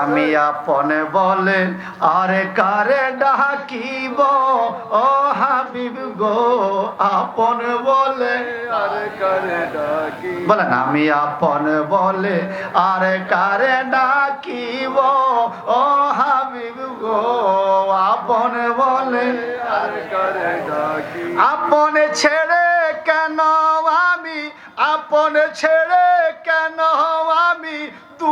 আমি আপনে বলে, আরে কারে ডাকিব? ও হাবিব গো, আপন বলে, আরে করে ডাকি বলেন, আমি আপন বলে, আরে কারে ডাকিব? ও হাবিব গো, আপন বলে, আরে করে ডাকি আপন ছেড়ে কেন আমি? আপন ছেড়ে কেন আমি? দূরে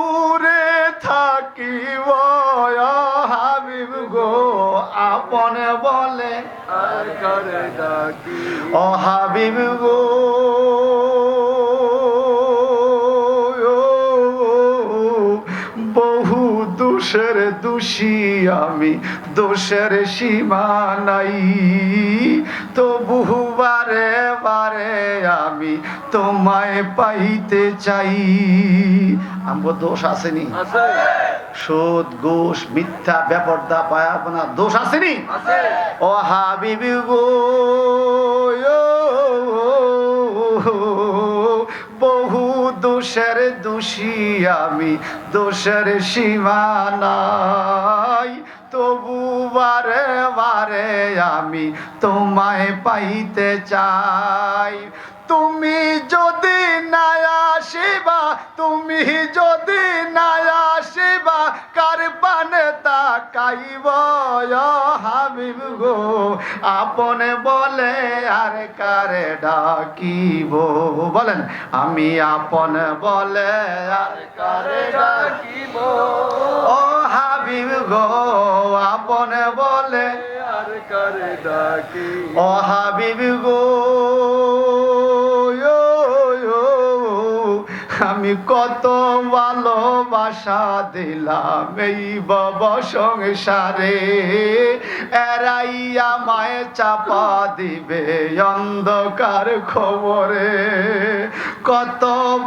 বলে আরে করে ডাকি? ও হাবিব গো বহু দোষের দোষী আমি দোষের সীমা নাই। তো বহুবারে বারে আমি তোমায় পাইতে চাই। আমগো দোষ আসেনি। আছে। সুদ ঘুষ মিথ্যা বেপর্দা পায়াপনা দোষ আসেনি ও হাবিবি গো বহু দোষের দোষী আমি দোষের সীমা নাই। তবু বারে বারে আমি তোমায় পাইতে চাই। তুমি যদি না আসিবা তুমি যদি না তাকাইব হাবিব গো। আপনে বলে আর কারে ডাকিব? বলেন, আমি আপন বলে আর কারে ডাকিব? ও হাবিব গো, আপন বলে আর করে ডাকি ও হাবিব গো আমি কত ভালোবাসা দিলাম এই বব সংসারে। এরাই আমায় চাপা দিবে অন্ধকার খবরে। কত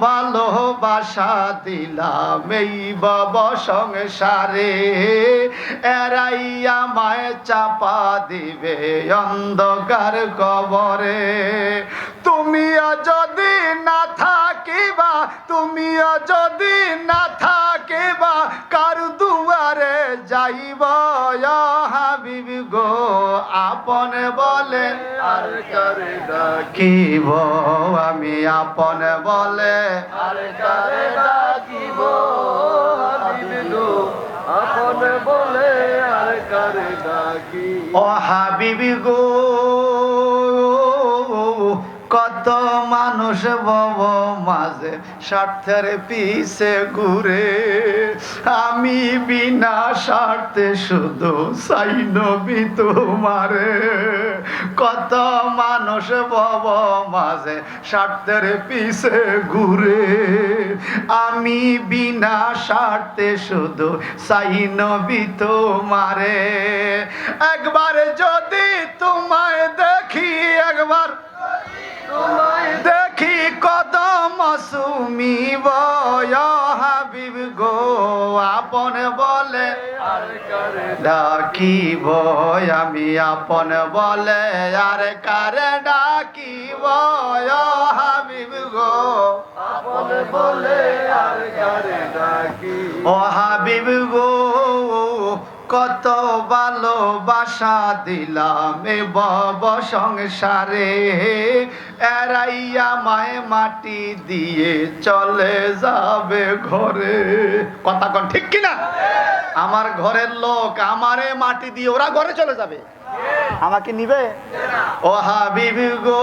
ভালোবাসা দিলাম এই বব সংসারে। এরাই আমায় চাপা দিবে অন্ধকার কবরে তুমিও যদি না থাকিবা, তুমিও যদি না থাকিবা, কার দুয়ারে যাইব হাবিব গো? আপন বলে আরে করে ডাকি কিব আমি আপন বলে আরে করে ডাকিব? আপন বলে আরে করে ডাকি ও হাবিবি গো কত মানুষ বব মাঝে স্বার্থের পিছে ঘুরে। আমি বিনা স্বার্থে শুধু চাই নবী তোমারে। কত মানুষ বব মাঝে স্বার্থের পিছে ঘুরে। আমি বিনা স্বার্থে শুধু চাই নবী তোমারে। একবার যদি তোমায় দেখি কদম সুমি হাবিব গো আপন বলে। ডাকিব আমি আপন বলে। আর কারে ডাকিব হাবিব গো? আপন বলে আরে করে ডাকি ও হাবিব গো কত ভালোবাসা দিলাম এ বব সংসারে। এরাইয়া মায়ে মাটি দিয়ে চলে যাবে ঘরে। কথা কন, ঠিক কিনা? আমার ঘরের লোক আমারে মাটি দিয়ে ওরা ঘরে চলে যাবে। আমাকে নিবে? ও হাবিব গো,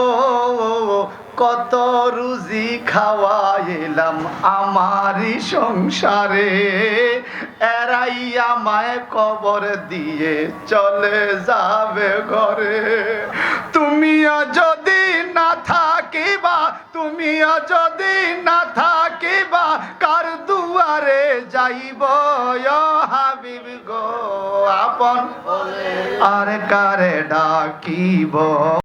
কত রুজি খাওয়াইলাম আমারই সংসারে। এরাই আমায় কবর দিয়ে চলে যাবে ঘরে। তুমিও যদি না থাকিবা, তুমিও যদি না থাকিবা, কার দুয়ারে যাইব হাবিব গো আপন? আর কারে ডাকিব?